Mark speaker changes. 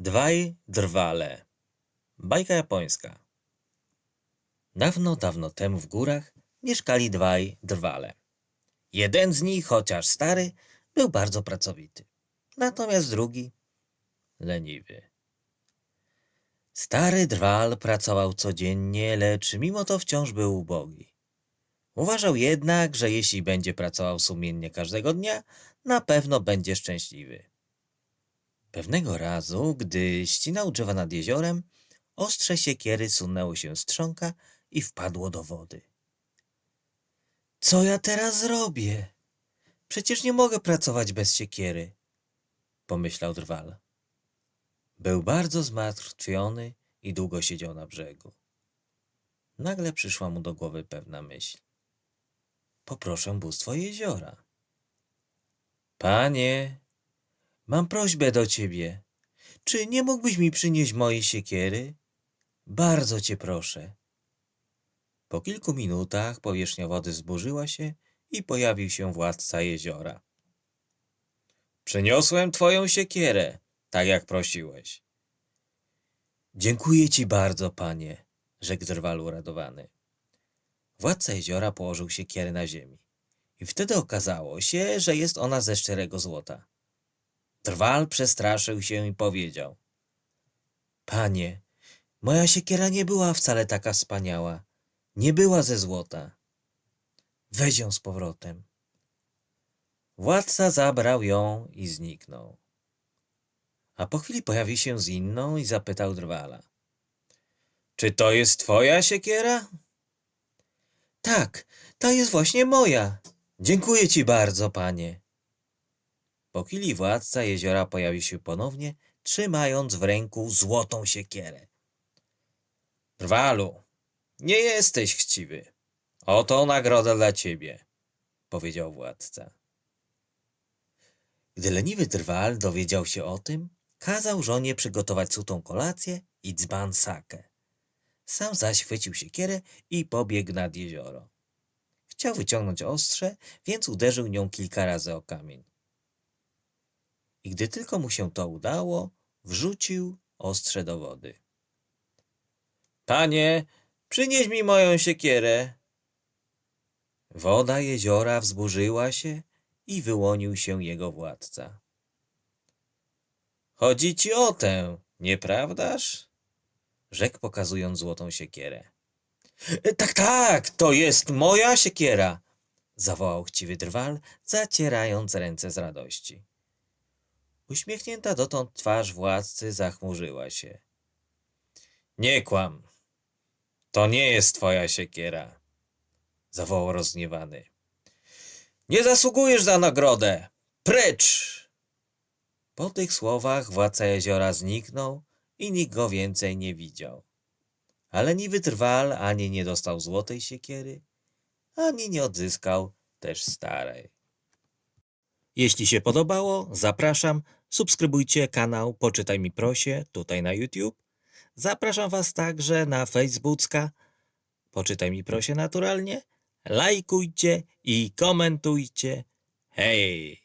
Speaker 1: Dwaj drwale. Bajka japońska. Dawno, dawno temu w górach mieszkali dwaj drwale. Jeden z nich, chociaż stary, był bardzo pracowity. Natomiast drugi leniwy. Stary drwal pracował codziennie, lecz mimo to wciąż był ubogi. Uważał jednak, że jeśli będzie pracował sumiennie każdego dnia, na pewno będzie szczęśliwy. Pewnego razu, gdy ścinał drzewa nad jeziorem, ostrze siekiery sunęło się z trzonka i wpadło do wody. Co ja teraz zrobię? Przecież nie mogę pracować bez siekiery, pomyślał drwal. Był bardzo zmartwiony i długo siedział na brzegu. Nagle przyszła mu do głowy pewna myśl. Poproszę bóstwo jeziora. Panie, mam prośbę do ciebie. Czy nie mógłbyś mi przynieść mojej siekiery? Bardzo cię proszę. Po kilku minutach powierzchnia wody zburzyła się i pojawił się władca jeziora. Przyniosłem twoją siekierę, tak jak prosiłeś. Dziękuję ci bardzo, panie, rzekł drwal uradowany. Władca jeziora położył siekierę na ziemi i wtedy okazało się, że jest ona ze szczerego złota. Drwal przestraszył się i powiedział: Panie, moja siekiera nie była wcale taka wspaniała. Nie była ze złota. Weź ją z powrotem. Władca zabrał ją i zniknął. A po chwili pojawił się z inną i zapytał drwala: Czy to jest twoja siekiera? Tak, ta jest właśnie moja. Dziękuję ci bardzo, panie. Po chwili władca jeziora pojawił się ponownie, trzymając w ręku złotą siekierę. Drwalu, nie jesteś chciwy. Oto nagroda dla ciebie, powiedział władca. Gdy leniwy drwal dowiedział się o tym, kazał żonie przygotować sutą kolację i dzban sakę. Sam zaś chwycił siekierę i pobiegł nad jezioro. Chciał wyciągnąć ostrze, więc uderzył nią kilka razy o kamień. I gdy tylko mu się to udało, wrzucił ostrze do wody. Panie, przynieś mi moją siekierę. Woda jeziora wzburzyła się i wyłonił się jego władca. Chodzi ci o tę, nieprawdaż? Rzekł pokazując złotą siekierę. "E, Tak, tak, to jest moja siekiera! zawołał chciwy drwal, zacierając ręce z radości. Uśmiechnięta dotąd twarz władcy zachmurzyła się. Nie kłam. To nie jest twoja siekiera, zawołał rozgniewany. Nie zasługujesz za nagrodę! Precz! Po tych słowach władca jeziora zniknął i nikt go więcej nie widział. Ale ni wytrwal ani nie dostał złotej siekiery, ani nie odzyskał też starej. Jeśli się podobało, zapraszam, subskrybujcie kanał Poczytaj mi prosie tutaj na YouTube. Zapraszam Was także na Facebooka Poczytaj mi prosie naturalnie. Lajkujcie i komentujcie. Hej!